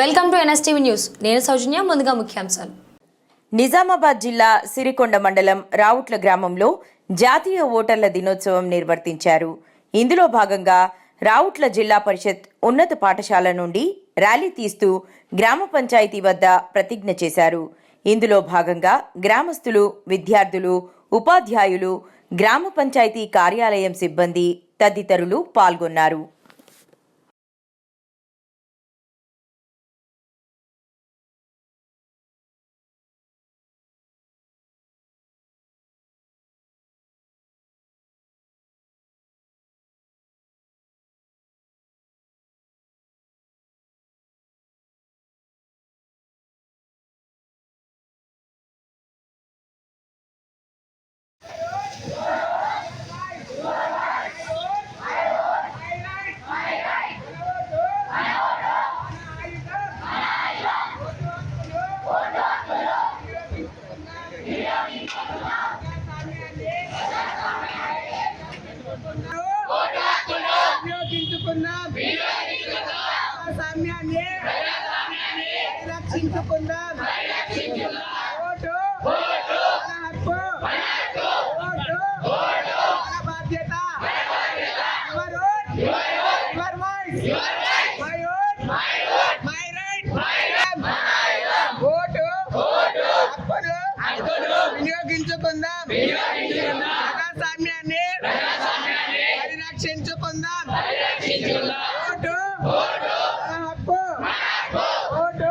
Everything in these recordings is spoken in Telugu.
Welcome to NSTV news. నేను సౌజన్య ముందుగా ముఖ్యాంశాలు. నిజామాబాద్ జిల్లా సిరికొండ మండలం రావుట్ల గ్రామంలో జాతీయ ఓటర్ల దినోత్సవం నిర్వర్తించారు. ఇందులో భాగంగా రావుట్ల జిల్లా పరిషత్ ఉన్నత పాఠశాల నుండి ర్యాలీ తీస్తూ గ్రామ పంచాయతీ వద్ద ప్రతిజ్ఞ చేశారు. ఇందులో భాగంగా గ్రామస్తులు విద్యార్థులు ఉపాధ్యాయులు గ్రామ పంచాయతీ కార్యాలయం సిబ్బంది తదితరులు పాల్గొన్నారు. ప్రజాస్వామ్యాన్ని రక్షించుకుందాం ఓటు మన హక్కు ఓటు మన బాధ్యత. Your vote your voice. My vote. My right. Vote హక్కును వినియోగించుకుందాం. ప్రజాస్వామ్యాన్ని పరిరక్షించుకుందాం. ఓటు మన హక్కు ఓటు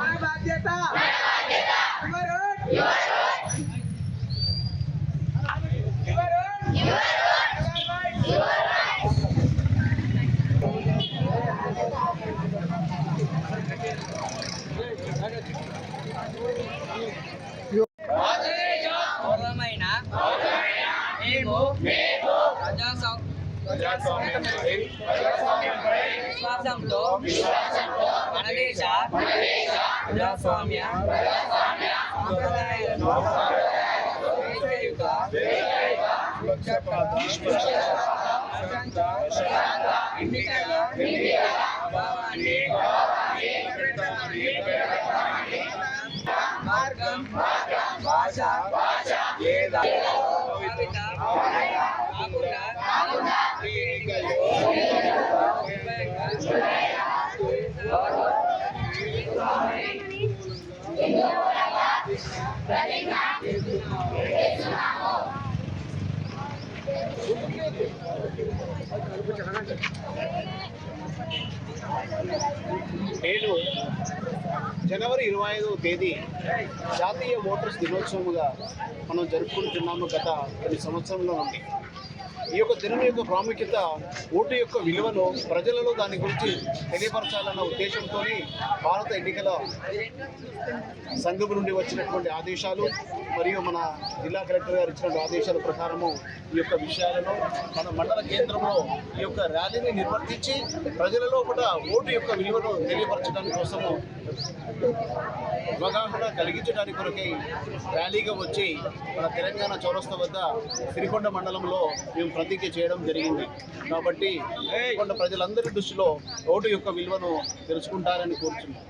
మన బాధ్యత your vote your vote your right పౌరమైన మేము ప్రజాస్వామ్- విశ్వాసంతో మన దేశ ప్రజాస్వామ్య సాంప్రదాయాలను ఎన్నికల భావాన్ని మార్గం భాష నేడు జనవరి ఇరవై ఐదవ తేదీ జాతీయ ఓటర్స్ దినోత్సవంగా మనం జరుపుకుంటున్నాము గత కొన్ని సంవత్సరంలో నుండి. ఈ యొక్క దినం యొక్క ప్రాముఖ్యత ఓటు యొక్క విలువను ప్రజలలో దాని గురించి తెలియపరచాలన్న ఉద్దేశంతో భారత ఎన్నికల సంఘం నుండి వచ్చినటువంటి ఆదేశాలు మరియు మన జిల్లా కలెక్టర్ గారు ఇచ్చిన ఆదేశాల ప్రకారము ఈ యొక్క విషయాలను మన మండల కేంద్రంలో ఈ యొక్క ర్యాలీని నిర్వర్తించి ప్రజలలో కూడా ఓటు యొక్క విలువను తెలియపరచడానికి కోసము అవగాహన కలిగించడానికి కొరకై ర్యాలీగా వచ్చి మన తెలంగాణ చౌరస్తా వద్ద సిరికొండ మండలంలో మేము ప్రతిజ్ఞ చేయడం జరిగింది. కాబట్టి సిరికొండ ప్రజలందరి దృష్టిలో ఓటు యొక్క విలువను తెలుసుకుంటారని కోరుచున్నాం.